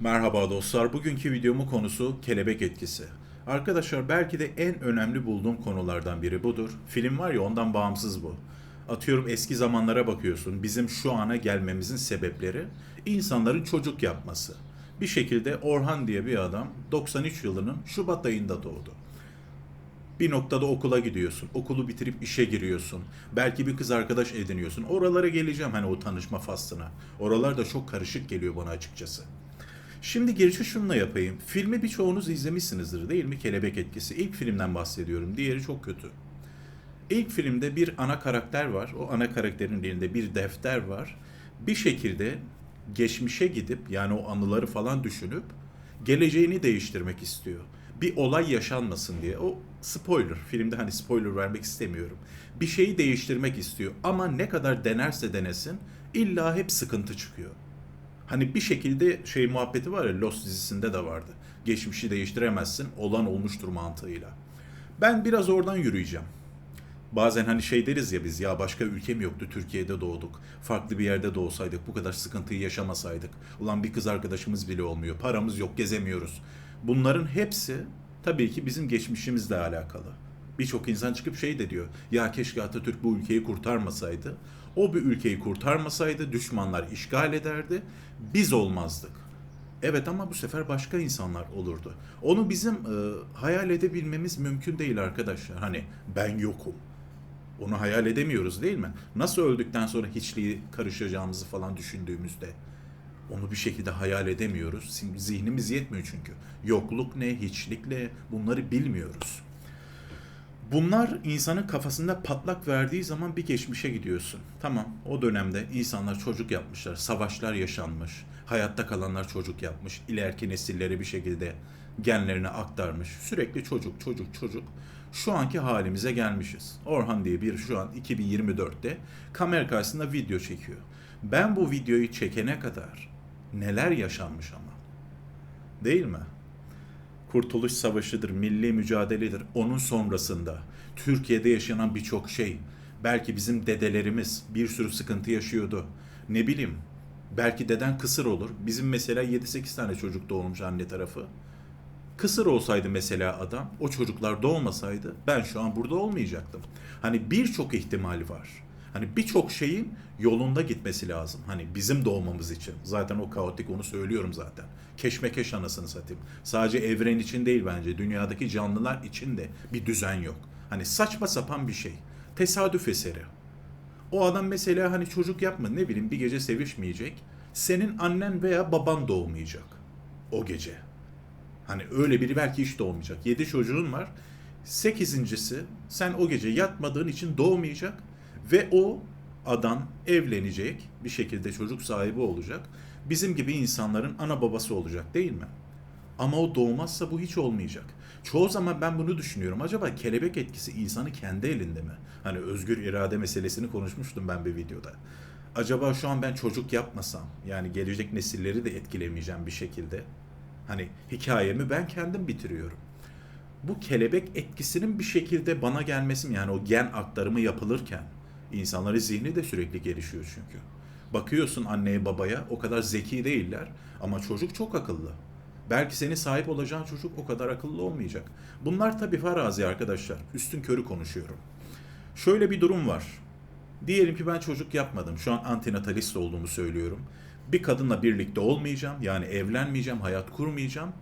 Merhaba dostlar. Bugünkü videomun konusu kelebek etkisi. Arkadaşlar belki de en önemli bulduğum konulardan biri budur. Film var ya ondan bağımsız bu. Atıyorum eski zamanlara bakıyorsun. Bizim şu ana gelmemizin sebepleri insanların çocuk yapması. Bir şekilde Orhan diye bir adam 93 yılının Şubat ayında doğdu. Bir noktada okula gidiyorsun. Okulu bitirip işe giriyorsun. Belki bir kız arkadaş ediniyorsun. Oralara geleceğim hani o tanışma faslına. Oralar da çok karışık geliyor bana açıkçası. Şimdi girişi şununla yapayım. Filmi birçoğunuz izlemişsinizdir değil mi? Kelebek etkisi. İlk filmden bahsediyorum. Diğeri çok kötü. İlk filmde bir ana karakter var. O ana karakterin elinde bir defter var. Bir şekilde geçmişe gidip yani o anıları falan düşünüp geleceğini değiştirmek istiyor. Bir olay yaşanmasın diye. O spoiler. Filmde hani spoiler vermek istemiyorum. Bir şeyi değiştirmek istiyor. Ama ne kadar denerse denesin illa hep sıkıntı çıkıyor. Hani bir şekilde şey muhabbeti var ya Lost dizisinde de vardı. Geçmişi değiştiremezsin, olan olmuştur mantığıyla. Ben biraz oradan yürüyeceğim. Bazen hani şey deriz ya biz ya başka ülkem yoktu Türkiye'de doğduk. Farklı bir yerde doğsaydık bu kadar sıkıntıyı yaşamasaydık. Ulan bir kız arkadaşımız bile olmuyor. Paramız yok gezemiyoruz. Bunların hepsi tabii ki bizim geçmişimizle alakalı. Birçok insan çıkıp şey de diyor. Ya keşke Atatürk bu ülkeyi kurtarmasaydı. O bir ülkeyi kurtarmasaydı düşmanlar işgal ederdi. Biz olmazdık. Evet ama bu sefer başka insanlar olurdu. Onu bizim e, hayal edebilmemiz mümkün değil arkadaşlar. Hani ben yokum. Onu hayal edemiyoruz değil mi? Nasıl öldükten sonra hiçliği karışacağımızı falan düşündüğümüzde onu bir şekilde hayal edemiyoruz. Zihnimiz yetmiyor çünkü. Yokluk ne, hiçlik ne bunları bilmiyoruz. Bunlar insanın kafasında patlak verdiği zaman bir geçmişe gidiyorsun. Tamam o dönemde insanlar çocuk yapmışlar, savaşlar yaşanmış, hayatta kalanlar çocuk yapmış, ileriki nesilleri bir şekilde genlerine aktarmış. Sürekli çocuk, çocuk, çocuk. Şu anki halimize gelmişiz. Orhan diye bir şu an 2024'te kamera karşısında video çekiyor. Ben bu videoyu çekene kadar neler yaşanmış ama. Değil mi? Kurtuluş Savaşı'dır, milli mücadeledir. Onun sonrasında Türkiye'de yaşanan birçok şey. Belki bizim dedelerimiz bir sürü sıkıntı yaşıyordu. Ne bileyim, belki deden kısır olur. Bizim mesela 7-8 tane çocuk doğmuş anne tarafı. Kısır olsaydı mesela adam, o çocuklar doğmasaydı ben şu an burada olmayacaktım. Hani birçok ihtimal var. Hani birçok şeyin yolunda gitmesi lazım. Hani bizim doğmamız için. Zaten o kaotik onu söylüyorum zaten. Keşmekeş anasını satayım. Sadece evren için değil bence. Dünyadaki canlılar için de bir düzen yok. Hani saçma sapan bir şey. Tesadüf eseri. O adam mesela hani çocuk yapma ne bileyim bir gece sevişmeyecek. Senin annen veya baban doğmayacak. O gece. Hani öyle biri belki hiç doğmayacak. Yedi çocuğun var. Sekizincisi sen o gece yatmadığın için doğmayacak ve o adam evlenecek, bir şekilde çocuk sahibi olacak. Bizim gibi insanların ana babası olacak değil mi? Ama o doğmazsa bu hiç olmayacak. Çoğu zaman ben bunu düşünüyorum. Acaba kelebek etkisi insanı kendi elinde mi? Hani özgür irade meselesini konuşmuştum ben bir videoda. Acaba şu an ben çocuk yapmasam, yani gelecek nesilleri de etkilemeyeceğim bir şekilde. Hani hikayemi ben kendim bitiriyorum. Bu kelebek etkisinin bir şekilde bana gelmesi mi? Yani o gen aktarımı yapılırken İnsanların zihni de sürekli gelişiyor çünkü. Bakıyorsun anneye babaya o kadar zeki değiller ama çocuk çok akıllı. Belki senin sahip olacağın çocuk o kadar akıllı olmayacak. Bunlar tabii farazi arkadaşlar. Üstün körü konuşuyorum. Şöyle bir durum var. Diyelim ki ben çocuk yapmadım. Şu an antinatalist olduğumu söylüyorum. Bir kadınla birlikte olmayacağım. Yani evlenmeyeceğim, hayat kurmayacağım.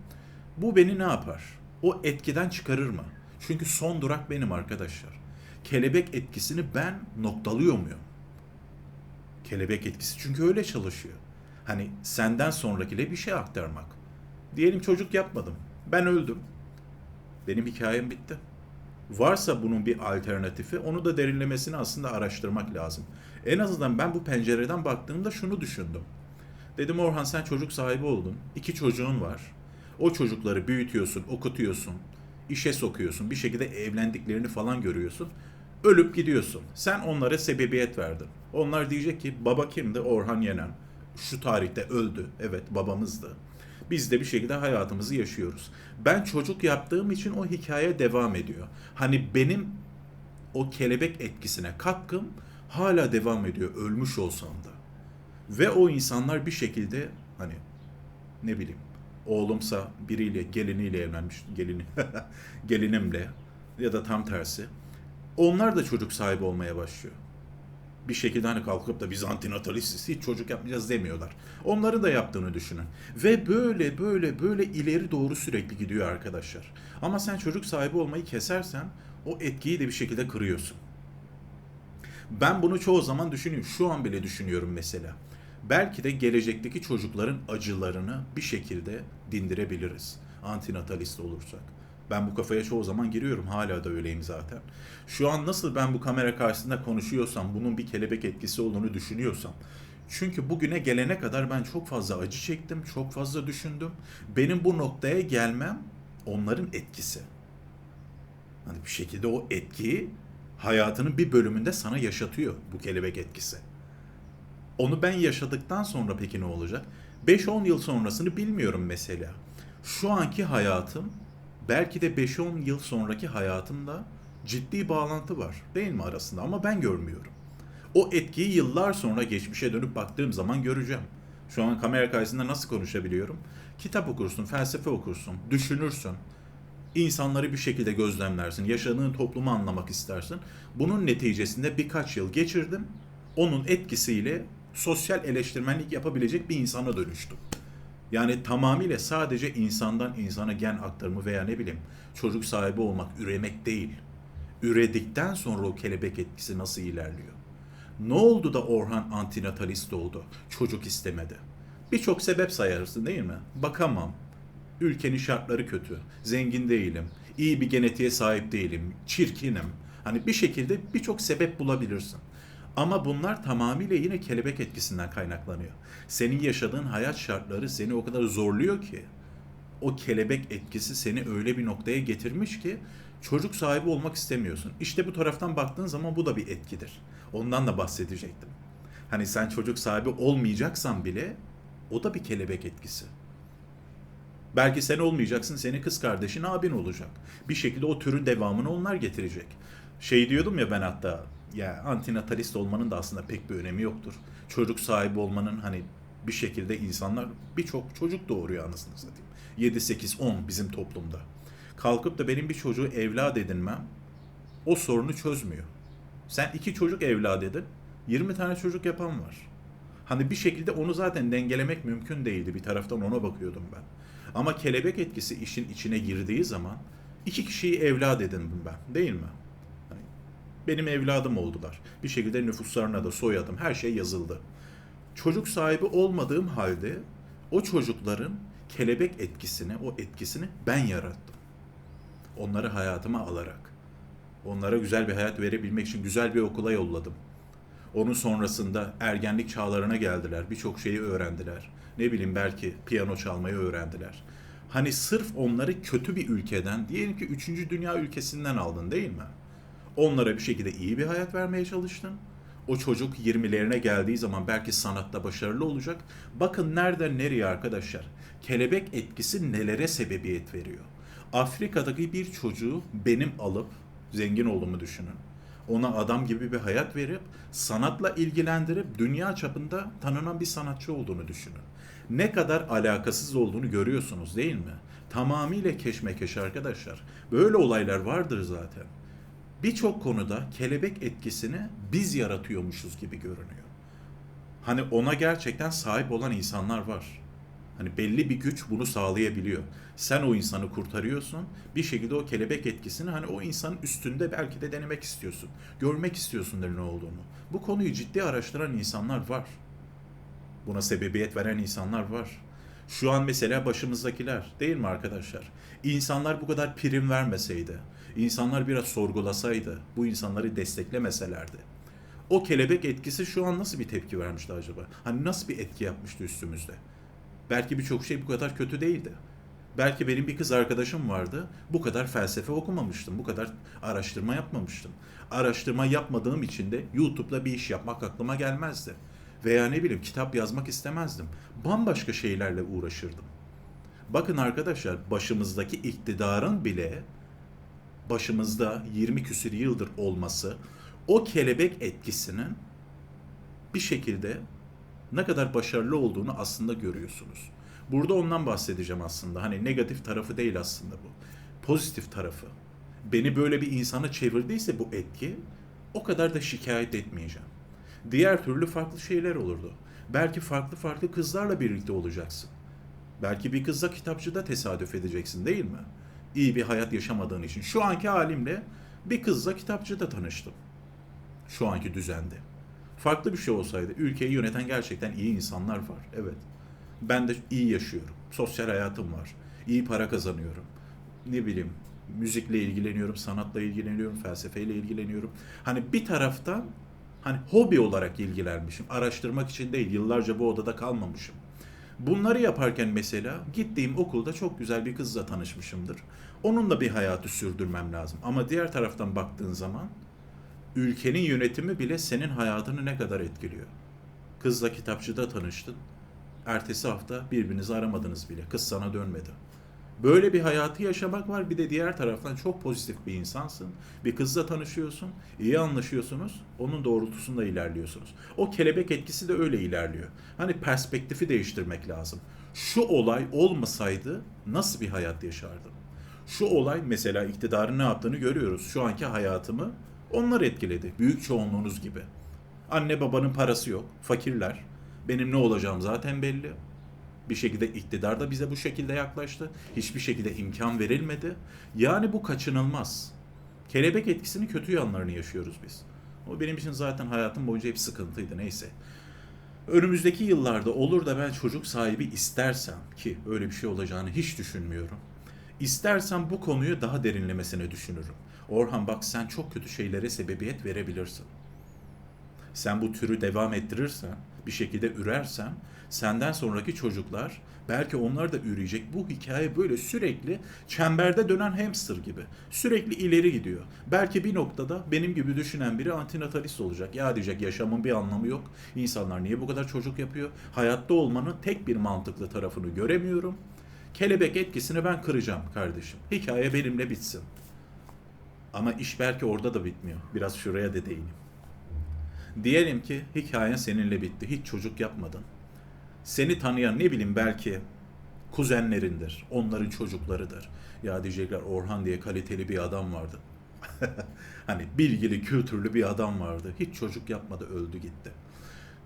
Bu beni ne yapar? O etkiden çıkarır mı? Çünkü son durak benim arkadaşlar kelebek etkisini ben noktalıyor muyum? Kelebek etkisi çünkü öyle çalışıyor. Hani senden sonrakile bir şey aktarmak. Diyelim çocuk yapmadım. Ben öldüm. Benim hikayem bitti. Varsa bunun bir alternatifi onu da derinlemesine aslında araştırmak lazım. En azından ben bu pencereden baktığımda şunu düşündüm. Dedim Orhan sen çocuk sahibi oldun. İki çocuğun var. O çocukları büyütüyorsun, okutuyorsun, işe sokuyorsun. Bir şekilde evlendiklerini falan görüyorsun ölüp gidiyorsun. Sen onlara sebebiyet verdin. Onlar diyecek ki baba kimdi? Orhan Yenen. Şu tarihte öldü. Evet babamızdı. Biz de bir şekilde hayatımızı yaşıyoruz. Ben çocuk yaptığım için o hikaye devam ediyor. Hani benim o kelebek etkisine katkım hala devam ediyor ölmüş olsam da. Ve o insanlar bir şekilde hani ne bileyim oğlumsa biriyle geliniyle evlenmiş gelini gelinimle ya da tam tersi. Onlar da çocuk sahibi olmaya başlıyor. Bir şekilde hani kalkıp da biz antinatalistiz hiç çocuk yapmayacağız demiyorlar. Onları da yaptığını düşünün. Ve böyle böyle böyle ileri doğru sürekli gidiyor arkadaşlar. Ama sen çocuk sahibi olmayı kesersen o etkiyi de bir şekilde kırıyorsun. Ben bunu çoğu zaman düşünüyorum. Şu an bile düşünüyorum mesela. Belki de gelecekteki çocukların acılarını bir şekilde dindirebiliriz. Antinatalist olursak. Ben bu kafaya çoğu zaman giriyorum. Hala da öyleyim zaten. Şu an nasıl ben bu kamera karşısında konuşuyorsam, bunun bir kelebek etkisi olduğunu düşünüyorsam. Çünkü bugüne gelene kadar ben çok fazla acı çektim, çok fazla düşündüm. Benim bu noktaya gelmem onların etkisi. Hani bir şekilde o etkiyi hayatının bir bölümünde sana yaşatıyor bu kelebek etkisi. Onu ben yaşadıktan sonra peki ne olacak? 5-10 yıl sonrasını bilmiyorum mesela. Şu anki hayatım belki de 5-10 yıl sonraki hayatımda ciddi bağlantı var değil mi arasında ama ben görmüyorum. O etkiyi yıllar sonra geçmişe dönüp baktığım zaman göreceğim. Şu an kamera karşısında nasıl konuşabiliyorum? Kitap okursun, felsefe okursun, düşünürsün. İnsanları bir şekilde gözlemlersin, yaşadığın toplumu anlamak istersin. Bunun neticesinde birkaç yıl geçirdim. Onun etkisiyle sosyal eleştirmenlik yapabilecek bir insana dönüştüm. Yani tamamıyla sadece insandan insana gen aktarımı veya ne bileyim çocuk sahibi olmak, üremek değil. Üredikten sonra o kelebek etkisi nasıl ilerliyor? Ne oldu da Orhan antinatalist oldu? Çocuk istemedi. Birçok sebep sayarsın değil mi? Bakamam. Ülkenin şartları kötü. Zengin değilim. iyi bir genetiğe sahip değilim. Çirkinim. Hani bir şekilde birçok sebep bulabilirsin. Ama bunlar tamamıyla yine kelebek etkisinden kaynaklanıyor. Senin yaşadığın hayat şartları seni o kadar zorluyor ki o kelebek etkisi seni öyle bir noktaya getirmiş ki çocuk sahibi olmak istemiyorsun. İşte bu taraftan baktığın zaman bu da bir etkidir. Ondan da bahsedecektim. Hani sen çocuk sahibi olmayacaksan bile o da bir kelebek etkisi. Belki sen olmayacaksın, senin kız kardeşin abin olacak. Bir şekilde o türün devamını onlar getirecek. Şey diyordum ya ben hatta ya antinatalist olmanın da aslında pek bir önemi yoktur. Çocuk sahibi olmanın hani bir şekilde insanlar birçok çocuk doğuruyor anasını satayım. 7, 8, 10 bizim toplumda. Kalkıp da benim bir çocuğu evlat edinmem o sorunu çözmüyor. Sen iki çocuk evlat edin, 20 tane çocuk yapan var. Hani bir şekilde onu zaten dengelemek mümkün değildi. Bir taraftan ona bakıyordum ben. Ama kelebek etkisi işin içine girdiği zaman iki kişiyi evlat edindim ben. Değil mi? Benim evladım oldular. Bir şekilde nüfuslarına da soyadım. Her şey yazıldı. Çocuk sahibi olmadığım halde o çocukların kelebek etkisini, o etkisini ben yarattım. Onları hayatıma alarak. Onlara güzel bir hayat verebilmek için güzel bir okula yolladım. Onun sonrasında ergenlik çağlarına geldiler. Birçok şeyi öğrendiler. Ne bileyim belki piyano çalmayı öğrendiler. Hani sırf onları kötü bir ülkeden, diyelim ki 3. dünya ülkesinden aldın değil mi? Onlara bir şekilde iyi bir hayat vermeye çalıştın. O çocuk 20'lerine geldiği zaman belki sanatta başarılı olacak. Bakın nereden nereye arkadaşlar. Kelebek etkisi nelere sebebiyet veriyor. Afrika'daki bir çocuğu benim alıp zengin olduğumu düşünün. Ona adam gibi bir hayat verip sanatla ilgilendirip dünya çapında tanınan bir sanatçı olduğunu düşünün. Ne kadar alakasız olduğunu görüyorsunuz değil mi? Tamamıyla keşmekeş arkadaşlar. Böyle olaylar vardır zaten. Birçok konuda kelebek etkisini biz yaratıyormuşuz gibi görünüyor. Hani ona gerçekten sahip olan insanlar var. Hani belli bir güç bunu sağlayabiliyor. Sen o insanı kurtarıyorsun. Bir şekilde o kelebek etkisini hani o insanın üstünde belki de denemek istiyorsun. Görmek istiyorsundur ne olduğunu. Bu konuyu ciddi araştıran insanlar var. Buna sebebiyet veren insanlar var. Şu an mesela başımızdakiler değil mi arkadaşlar? İnsanlar bu kadar prim vermeseydi, insanlar biraz sorgulasaydı, bu insanları desteklemeselerdi. O kelebek etkisi şu an nasıl bir tepki vermişti acaba? Hani nasıl bir etki yapmıştı üstümüzde? Belki birçok şey bu kadar kötü değildi. Belki benim bir kız arkadaşım vardı. Bu kadar felsefe okumamıştım. Bu kadar araştırma yapmamıştım. Araştırma yapmadığım için de YouTube'da bir iş yapmak aklıma gelmezdi. Veya ne bileyim kitap yazmak istemezdim. Bambaşka şeylerle uğraşırdım. Bakın arkadaşlar başımızdaki iktidarın bile başımızda 20 küsür yıldır olması o kelebek etkisinin bir şekilde ne kadar başarılı olduğunu aslında görüyorsunuz. Burada ondan bahsedeceğim aslında. Hani negatif tarafı değil aslında bu. Pozitif tarafı. Beni böyle bir insana çevirdiyse bu etki o kadar da şikayet etmeyeceğim. Diğer türlü farklı şeyler olurdu. Belki farklı farklı kızlarla birlikte olacaksın. Belki bir kızla kitapçıda tesadüf edeceksin değil mi? İyi bir hayat yaşamadığın için. Şu anki halimle bir kızla kitapçıda tanıştım. Şu anki düzende. Farklı bir şey olsaydı ülkeyi yöneten gerçekten iyi insanlar var. Evet. Ben de iyi yaşıyorum. Sosyal hayatım var. İyi para kazanıyorum. Ne bileyim müzikle ilgileniyorum, sanatla ilgileniyorum, felsefeyle ilgileniyorum. Hani bir taraftan hani hobi olarak ilgilenmişim. Araştırmak için değil, yıllarca bu odada kalmamışım. Bunları yaparken mesela gittiğim okulda çok güzel bir kızla tanışmışımdır. Onunla bir hayatı sürdürmem lazım. Ama diğer taraftan baktığın zaman ülkenin yönetimi bile senin hayatını ne kadar etkiliyor. Kızla kitapçıda tanıştın. Ertesi hafta birbirinizi aramadınız bile. Kız sana dönmedi. Böyle bir hayatı yaşamak var. Bir de diğer taraftan çok pozitif bir insansın. Bir kızla tanışıyorsun. iyi anlaşıyorsunuz. Onun doğrultusunda ilerliyorsunuz. O kelebek etkisi de öyle ilerliyor. Hani perspektifi değiştirmek lazım. Şu olay olmasaydı nasıl bir hayat yaşardım? Şu olay mesela iktidarın ne yaptığını görüyoruz. Şu anki hayatımı onlar etkiledi. Büyük çoğunluğunuz gibi. Anne babanın parası yok. Fakirler. Benim ne olacağım zaten belli. Bir şekilde iktidar da bize bu şekilde yaklaştı. Hiçbir şekilde imkan verilmedi. Yani bu kaçınılmaz. Kelebek etkisinin kötü yanlarını yaşıyoruz biz. O benim için zaten hayatım boyunca hep sıkıntıydı neyse. Önümüzdeki yıllarda olur da ben çocuk sahibi istersem ki öyle bir şey olacağını hiç düşünmüyorum. İstersem bu konuyu daha derinlemesine düşünürüm. Orhan bak sen çok kötü şeylere sebebiyet verebilirsin. Sen bu türü devam ettirirsen, bir şekilde ürersen, senden sonraki çocuklar belki onlar da üreyecek. Bu hikaye böyle sürekli çemberde dönen hamster gibi. Sürekli ileri gidiyor. Belki bir noktada benim gibi düşünen biri antinatalist olacak. Ya diyecek yaşamın bir anlamı yok. İnsanlar niye bu kadar çocuk yapıyor? Hayatta olmanın tek bir mantıklı tarafını göremiyorum. Kelebek etkisini ben kıracağım kardeşim. Hikaye benimle bitsin. Ama iş belki orada da bitmiyor. Biraz şuraya da değineyim. Diyelim ki hikayen seninle bitti. Hiç çocuk yapmadın. Seni tanıyan ne bileyim belki kuzenlerindir. Onların çocuklarıdır. Ya diyecekler Orhan diye kaliteli bir adam vardı. hani bilgili, kültürlü bir adam vardı. Hiç çocuk yapmadı, öldü gitti.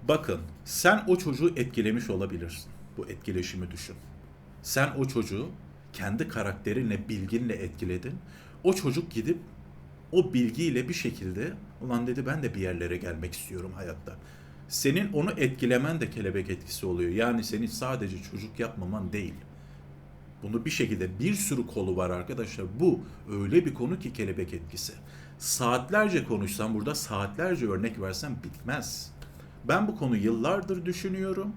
Bakın, sen o çocuğu etkilemiş olabilirsin. Bu etkileşimi düşün. Sen o çocuğu kendi karakterinle, bilginle etkiledin. O çocuk gidip o bilgiyle bir şekilde ulan dedi ben de bir yerlere gelmek istiyorum hayatta. Senin onu etkilemen de kelebek etkisi oluyor. Yani senin sadece çocuk yapmaman değil. Bunu bir şekilde bir sürü kolu var arkadaşlar. Bu öyle bir konu ki kelebek etkisi. Saatlerce konuşsam burada saatlerce örnek versem bitmez. Ben bu konuyu yıllardır düşünüyorum.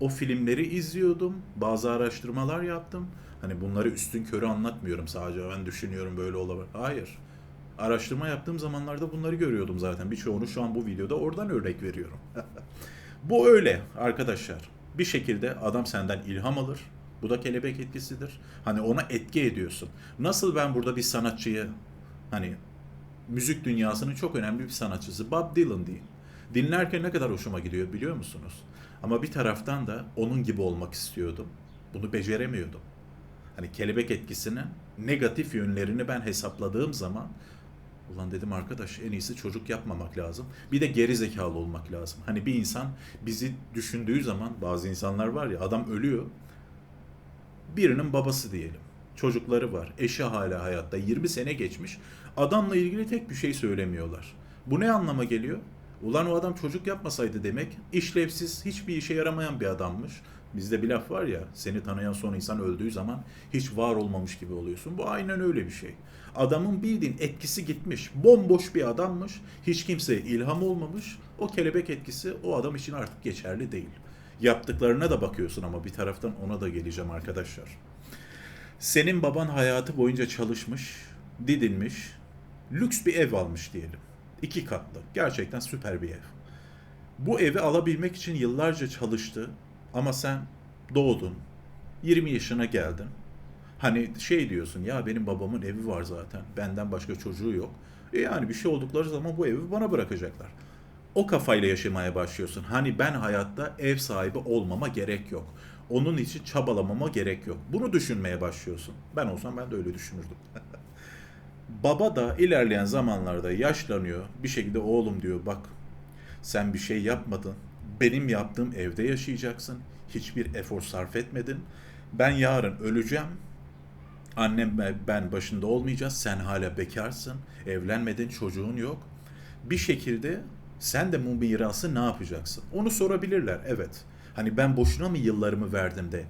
O filmleri izliyordum. Bazı araştırmalar yaptım. Hani bunları üstün körü anlatmıyorum sadece. Ben düşünüyorum böyle olabilir. Hayır. Araştırma yaptığım zamanlarda bunları görüyordum zaten. Birçoğunu şu an bu videoda oradan örnek veriyorum. bu öyle arkadaşlar. Bir şekilde adam senden ilham alır. Bu da kelebek etkisidir. Hani ona etki ediyorsun. Nasıl ben burada bir sanatçıyı hani müzik dünyasının çok önemli bir sanatçısı Bob Dylan diyeyim. Dinlerken ne kadar hoşuma gidiyor biliyor musunuz? Ama bir taraftan da onun gibi olmak istiyordum. Bunu beceremiyordum. Hani kelebek etkisinin negatif yönlerini ben hesapladığım zaman Ulan dedim arkadaş en iyisi çocuk yapmamak lazım. Bir de geri zekalı olmak lazım. Hani bir insan bizi düşündüğü zaman bazı insanlar var ya adam ölüyor. Birinin babası diyelim. Çocukları var. Eşi hala hayatta. 20 sene geçmiş. Adamla ilgili tek bir şey söylemiyorlar. Bu ne anlama geliyor? Ulan o adam çocuk yapmasaydı demek işlevsiz, hiçbir işe yaramayan bir adammış. Bizde bir laf var ya, seni tanıyan son insan öldüğü zaman hiç var olmamış gibi oluyorsun. Bu aynen öyle bir şey. Adamın bildiğin etkisi gitmiş. Bomboş bir adammış. Hiç kimseye ilham olmamış. O kelebek etkisi o adam için artık geçerli değil. Yaptıklarına da bakıyorsun ama bir taraftan ona da geleceğim arkadaşlar. Senin baban hayatı boyunca çalışmış, didinmiş, lüks bir ev almış diyelim. İki katlı. Gerçekten süper bir ev. Bu evi alabilmek için yıllarca çalıştı ama sen doğdun, 20 yaşına geldin. Hani şey diyorsun ya benim babamın evi var zaten. Benden başka çocuğu yok. E yani bir şey oldukları zaman bu evi bana bırakacaklar. O kafayla yaşamaya başlıyorsun. Hani ben hayatta ev sahibi olmama gerek yok. Onun için çabalamama gerek yok. Bunu düşünmeye başlıyorsun. Ben olsam ben de öyle düşünürdüm. Baba da ilerleyen zamanlarda yaşlanıyor. Bir şekilde oğlum diyor bak sen bir şey yapmadın. Benim yaptığım evde yaşayacaksın. Hiçbir efor sarf etmedin. Ben yarın öleceğim. Annem ve ben başında olmayacağız. Sen hala bekarsın. Evlenmedin, çocuğun yok. Bir şekilde sen de bu mirası ne yapacaksın? Onu sorabilirler. Evet. Hani ben boşuna mı yıllarımı verdim de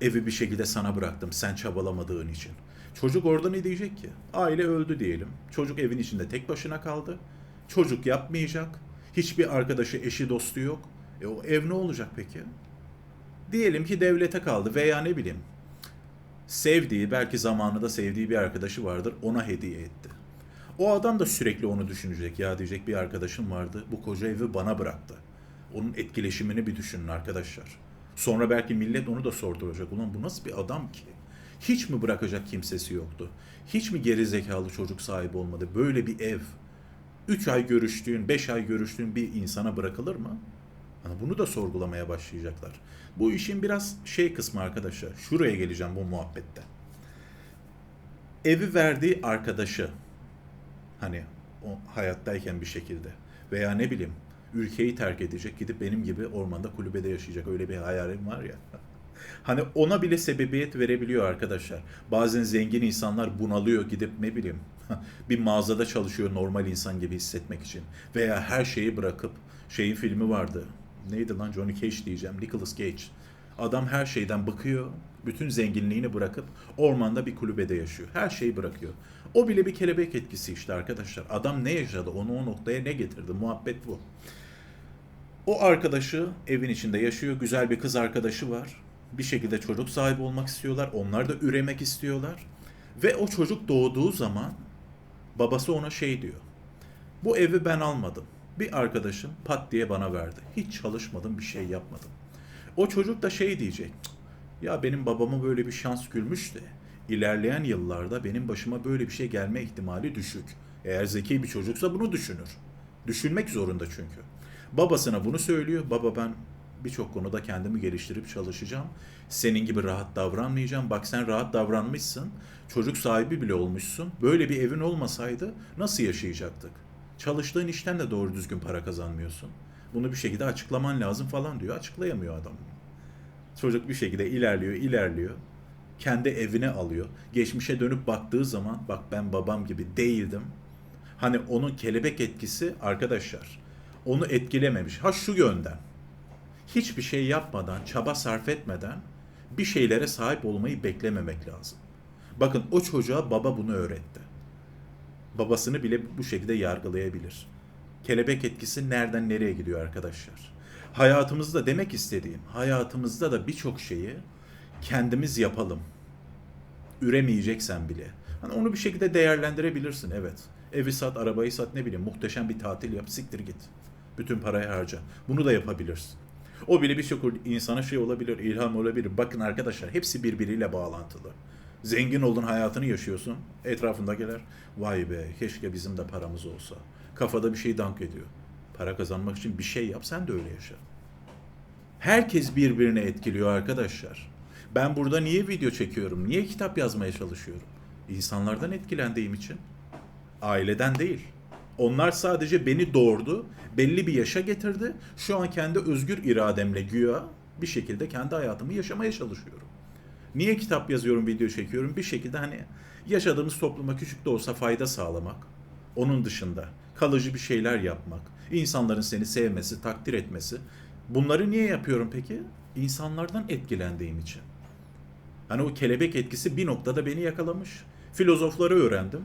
evi bir şekilde sana bıraktım sen çabalamadığın için. Çocuk orada ne diyecek ki? Aile öldü diyelim. Çocuk evin içinde tek başına kaldı. Çocuk yapmayacak. Hiçbir arkadaşı, eşi, dostu yok. E o ev ne olacak peki? Diyelim ki devlete kaldı veya ne bileyim sevdiği, belki zamanında sevdiği bir arkadaşı vardır, ona hediye etti. O adam da sürekli onu düşünecek. Ya diyecek bir arkadaşım vardı, bu koca evi bana bıraktı. Onun etkileşimini bir düşünün arkadaşlar. Sonra belki millet onu da sorduracak. Ulan bu nasıl bir adam ki? Hiç mi bırakacak kimsesi yoktu? Hiç mi geri zekalı çocuk sahibi olmadı? Böyle bir ev. 3 ay görüştüğün, 5 ay görüştüğün bir insana bırakılır mı? Hani bunu da sorgulamaya başlayacaklar. Bu işin biraz şey kısmı arkadaşlar. Şuraya geleceğim bu muhabbette. Evi verdiği arkadaşı hani o hayattayken bir şekilde veya ne bileyim ülkeyi terk edecek gidip benim gibi ormanda kulübede yaşayacak öyle bir hayalim var ya. Hani ona bile sebebiyet verebiliyor arkadaşlar. Bazen zengin insanlar bunalıyor gidip ne bileyim bir mağazada çalışıyor normal insan gibi hissetmek için. Veya her şeyi bırakıp şeyin filmi vardı. Neydi lan Johnny Cage diyeceğim. Nicolas Cage. Adam her şeyden bıkıyor. Bütün zenginliğini bırakıp ormanda bir kulübede yaşıyor. Her şeyi bırakıyor. O bile bir kelebek etkisi işte arkadaşlar. Adam ne yaşadı? Onu o noktaya ne getirdi? Muhabbet bu. O arkadaşı evin içinde yaşıyor. Güzel bir kız arkadaşı var. Bir şekilde çocuk sahibi olmak istiyorlar. Onlar da üremek istiyorlar. Ve o çocuk doğduğu zaman babası ona şey diyor. Bu evi ben almadım. Bir arkadaşım pat diye bana verdi. Hiç çalışmadım, bir şey yapmadım. O çocuk da şey diyecek. "Cık, Ya benim babama böyle bir şans gülmüş de ilerleyen yıllarda benim başıma böyle bir şey gelme ihtimali düşük. Eğer zeki bir çocuksa bunu düşünür. Düşünmek zorunda çünkü. Babasına bunu söylüyor. Baba ben birçok konuda kendimi geliştirip çalışacağım. Senin gibi rahat davranmayacağım. Bak sen rahat davranmışsın. Çocuk sahibi bile olmuşsun. Böyle bir evin olmasaydı nasıl yaşayacaktık? Çalıştığın işten de doğru düzgün para kazanmıyorsun. Bunu bir şekilde açıklaman lazım falan diyor. Açıklayamıyor adam. Çocuk bir şekilde ilerliyor, ilerliyor. Kendi evine alıyor. Geçmişe dönüp baktığı zaman bak ben babam gibi değildim. Hani onun kelebek etkisi arkadaşlar onu etkilememiş. Ha şu yönden. Hiçbir şey yapmadan, çaba sarf etmeden bir şeylere sahip olmayı beklememek lazım. Bakın o çocuğa baba bunu öğretti. Babasını bile bu şekilde yargılayabilir. Kelebek etkisi nereden nereye gidiyor arkadaşlar? Hayatımızda demek istediğim, hayatımızda da birçok şeyi kendimiz yapalım. Üremeyeceksen bile. Hani onu bir şekilde değerlendirebilirsin evet. Evi sat, arabayı sat ne bileyim muhteşem bir tatil yap, siktir git. Bütün parayı harca. Bunu da yapabilirsin. O bile birçok insana şey olabilir, ilham olabilir. Bakın arkadaşlar hepsi birbiriyle bağlantılı. Zengin oldun hayatını yaşıyorsun. Etrafındakiler vay be keşke bizim de paramız olsa. Kafada bir şey dank ediyor. Para kazanmak için bir şey yap sen de öyle yaşa. Herkes birbirini etkiliyor arkadaşlar. Ben burada niye video çekiyorum? Niye kitap yazmaya çalışıyorum? İnsanlardan etkilendiğim için. Aileden değil. Onlar sadece beni doğurdu, belli bir yaşa getirdi. Şu an kendi özgür irademle güya bir şekilde kendi hayatımı yaşamaya çalışıyorum. Niye kitap yazıyorum, video çekiyorum? Bir şekilde hani yaşadığımız topluma küçük de olsa fayda sağlamak. Onun dışında kalıcı bir şeyler yapmak, insanların seni sevmesi, takdir etmesi. Bunları niye yapıyorum peki? İnsanlardan etkilendiğim için. Hani o kelebek etkisi bir noktada beni yakalamış. Filozofları öğrendim.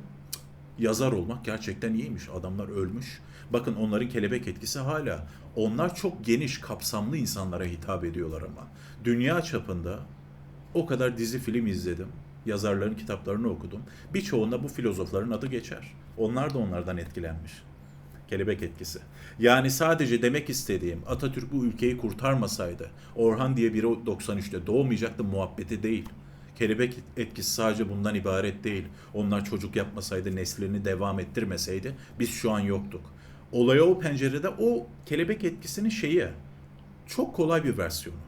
Yazar olmak gerçekten iyiymiş. Adamlar ölmüş. Bakın onların kelebek etkisi hala. Onlar çok geniş, kapsamlı insanlara hitap ediyorlar ama. Dünya çapında o kadar dizi film izledim. Yazarların kitaplarını okudum. Birçoğunda bu filozofların adı geçer. Onlar da onlardan etkilenmiş. Kelebek etkisi. Yani sadece demek istediğim Atatürk bu ülkeyi kurtarmasaydı Orhan diye biri 93'te doğmayacaktı muhabbeti değil. Kelebek etkisi sadece bundan ibaret değil. Onlar çocuk yapmasaydı, neslini devam ettirmeseydi biz şu an yoktuk. Olaya o pencerede o kelebek etkisinin şeyi çok kolay bir versiyonu.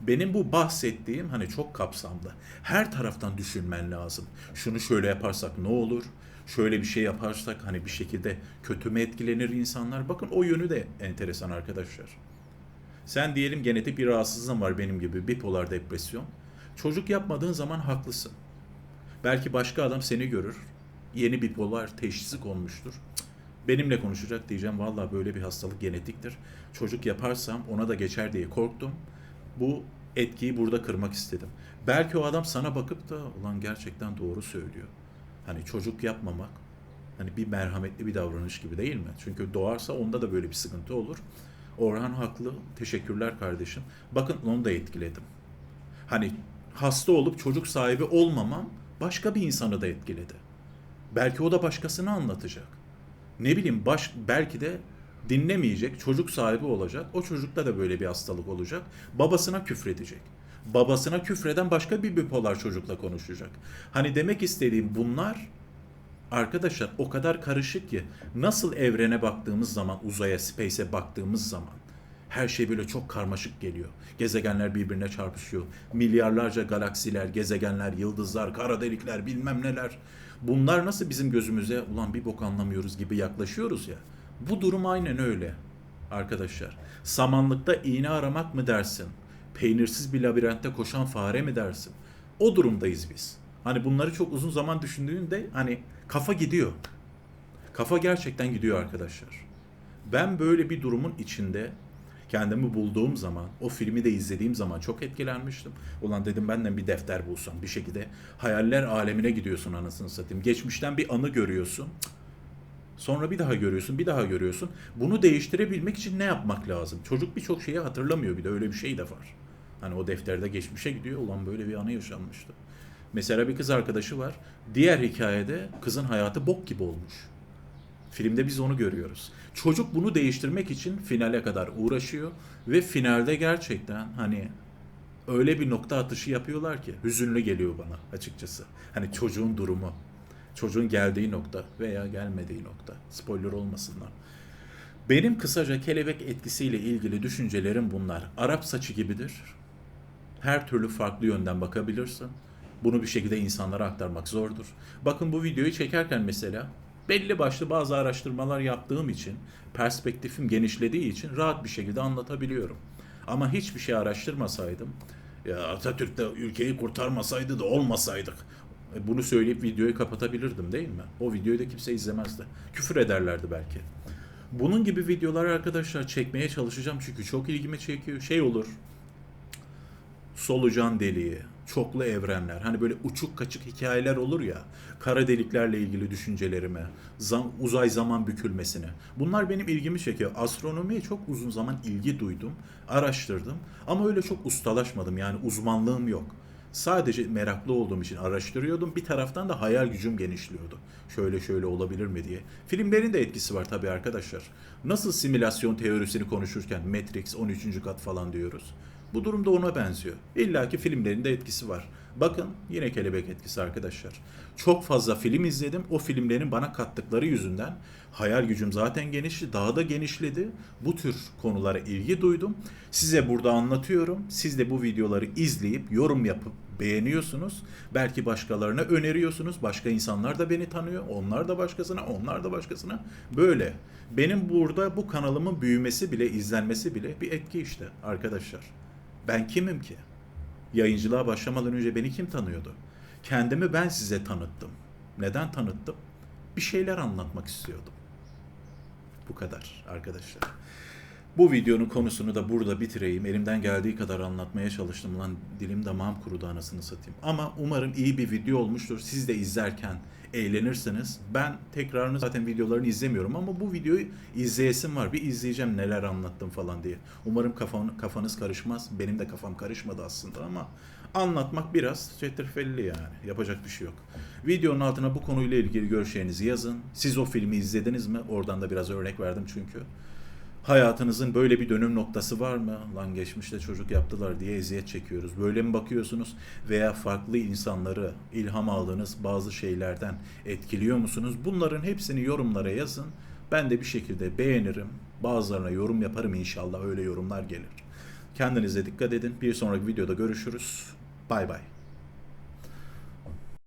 Benim bu bahsettiğim hani çok kapsamlı. Her taraftan düşünmen lazım. Şunu şöyle yaparsak ne olur? Şöyle bir şey yaparsak hani bir şekilde kötü mü etkilenir insanlar? Bakın o yönü de enteresan arkadaşlar. Sen diyelim genetik bir rahatsızlığın var benim gibi bipolar depresyon. Çocuk yapmadığın zaman haklısın. Belki başka adam seni görür. Yeni bipolar teşhisi konmuştur. Benimle konuşacak diyeceğim. Vallahi böyle bir hastalık genetiktir. Çocuk yaparsam ona da geçer diye korktum. Bu etkiyi burada kırmak istedim. Belki o adam sana bakıp da ulan gerçekten doğru söylüyor. Hani çocuk yapmamak hani bir merhametli bir davranış gibi değil mi? Çünkü doğarsa onda da böyle bir sıkıntı olur. Orhan haklı. Teşekkürler kardeşim. Bakın onu da etkiledim. Hani hasta olup çocuk sahibi olmamam başka bir insanı da etkiledi. Belki o da başkasına anlatacak. Ne bileyim baş belki de dinlemeyecek, çocuk sahibi olacak. O çocukta da böyle bir hastalık olacak. Babasına küfredecek. Babasına küfreden başka bir bipolar çocukla konuşacak. Hani demek istediğim bunlar Arkadaşlar o kadar karışık ki nasıl evrene baktığımız zaman uzaya, space'e baktığımız zaman her şey böyle çok karmaşık geliyor. Gezegenler birbirine çarpışıyor. Milyarlarca galaksiler, gezegenler, yıldızlar, kara delikler bilmem neler. Bunlar nasıl bizim gözümüze ulan bir bok anlamıyoruz gibi yaklaşıyoruz ya. Bu durum aynen öyle arkadaşlar. Samanlıkta iğne aramak mı dersin? Peynirsiz bir labirentte koşan fare mi dersin? O durumdayız biz. Hani bunları çok uzun zaman düşündüğünde hani kafa gidiyor. Kafa gerçekten gidiyor arkadaşlar. Ben böyle bir durumun içinde kendimi bulduğum zaman, o filmi de izlediğim zaman çok etkilenmiştim. Ulan dedim benden bir defter bulsam bir şekilde hayaller alemine gidiyorsun anasını satayım. Geçmişten bir anı görüyorsun. Sonra bir daha görüyorsun, bir daha görüyorsun. Bunu değiştirebilmek için ne yapmak lazım? Çocuk birçok şeyi hatırlamıyor bir de öyle bir şey de var. Hani o defterde geçmişe gidiyor. Ulan böyle bir anı yaşanmıştı. Mesela bir kız arkadaşı var. Diğer hikayede kızın hayatı bok gibi olmuş. Filmde biz onu görüyoruz. Çocuk bunu değiştirmek için finale kadar uğraşıyor ve finalde gerçekten hani öyle bir nokta atışı yapıyorlar ki hüzünlü geliyor bana açıkçası. Hani çocuğun durumu, çocuğun geldiği nokta veya gelmediği nokta. Spoiler olmasınlar. Benim kısaca kelebek etkisiyle ilgili düşüncelerim bunlar. Arap saçı gibidir. Her türlü farklı yönden bakabilirsin. Bunu bir şekilde insanlara aktarmak zordur. Bakın bu videoyu çekerken mesela belli başlı bazı araştırmalar yaptığım için, perspektifim genişlediği için rahat bir şekilde anlatabiliyorum. Ama hiçbir şey araştırmasaydım, ya Atatürk de ülkeyi kurtarmasaydı da olmasaydık. e, Bunu söyleyip videoyu kapatabilirdim değil mi? O videoyu da kimse izlemezdi. Küfür ederlerdi belki. Bunun gibi videolar arkadaşlar çekmeye çalışacağım çünkü çok ilgimi çekiyor. Şey olur, solucan deliği, çoklu evrenler, hani böyle uçuk kaçık hikayeler olur ya, kara deliklerle ilgili düşüncelerime, zam- uzay zaman bükülmesine. Bunlar benim ilgimi çekiyor. Astronomiye çok uzun zaman ilgi duydum, araştırdım ama öyle çok ustalaşmadım yani uzmanlığım yok. Sadece meraklı olduğum için araştırıyordum. Bir taraftan da hayal gücüm genişliyordu. Şöyle şöyle olabilir mi diye. Filmlerin de etkisi var tabii arkadaşlar. Nasıl simülasyon teorisini konuşurken Matrix 13. kat falan diyoruz. Bu durumda ona benziyor. İlla ki filmlerin de etkisi var. Bakın yine kelebek etkisi arkadaşlar. Çok fazla film izledim. O filmlerin bana kattıkları yüzünden hayal gücüm zaten genişti. Daha da genişledi. Bu tür konulara ilgi duydum. Size burada anlatıyorum. Siz de bu videoları izleyip yorum yapıp beğeniyorsunuz. Belki başkalarına öneriyorsunuz. Başka insanlar da beni tanıyor. Onlar da başkasına, onlar da başkasına. Böyle. Benim burada bu kanalımın büyümesi bile, izlenmesi bile bir etki işte arkadaşlar. Ben kimim ki? Yayıncılığa başlamadan önce beni kim tanıyordu? Kendimi ben size tanıttım. Neden tanıttım? Bir şeyler anlatmak istiyordum. Bu kadar arkadaşlar. Bu videonun konusunu da burada bitireyim. Elimden geldiği kadar anlatmaya çalıştım. Lan dilim damağım kurudu anasını satayım. Ama umarım iyi bir video olmuştur. Siz de izlerken eğlenirsiniz. Ben tekrarını zaten videolarını izlemiyorum ama bu videoyu izleyesim var. Bir izleyeceğim neler anlattım falan diye. Umarım kafan, kafanız karışmaz. Benim de kafam karışmadı aslında ama anlatmak biraz çetrefilli yani. Yapacak bir şey yok. Videonun altına bu konuyla ilgili görüşlerinizi yazın. Siz o filmi izlediniz mi? Oradan da biraz örnek verdim çünkü. Hayatınızın böyle bir dönüm noktası var mı? Lan geçmişte çocuk yaptılar diye eziyet çekiyoruz. Böyle mi bakıyorsunuz? Veya farklı insanları ilham aldığınız bazı şeylerden etkiliyor musunuz? Bunların hepsini yorumlara yazın. Ben de bir şekilde beğenirim. Bazılarına yorum yaparım inşallah. Öyle yorumlar gelir. Kendinize dikkat edin. Bir sonraki videoda görüşürüz. Bay bay.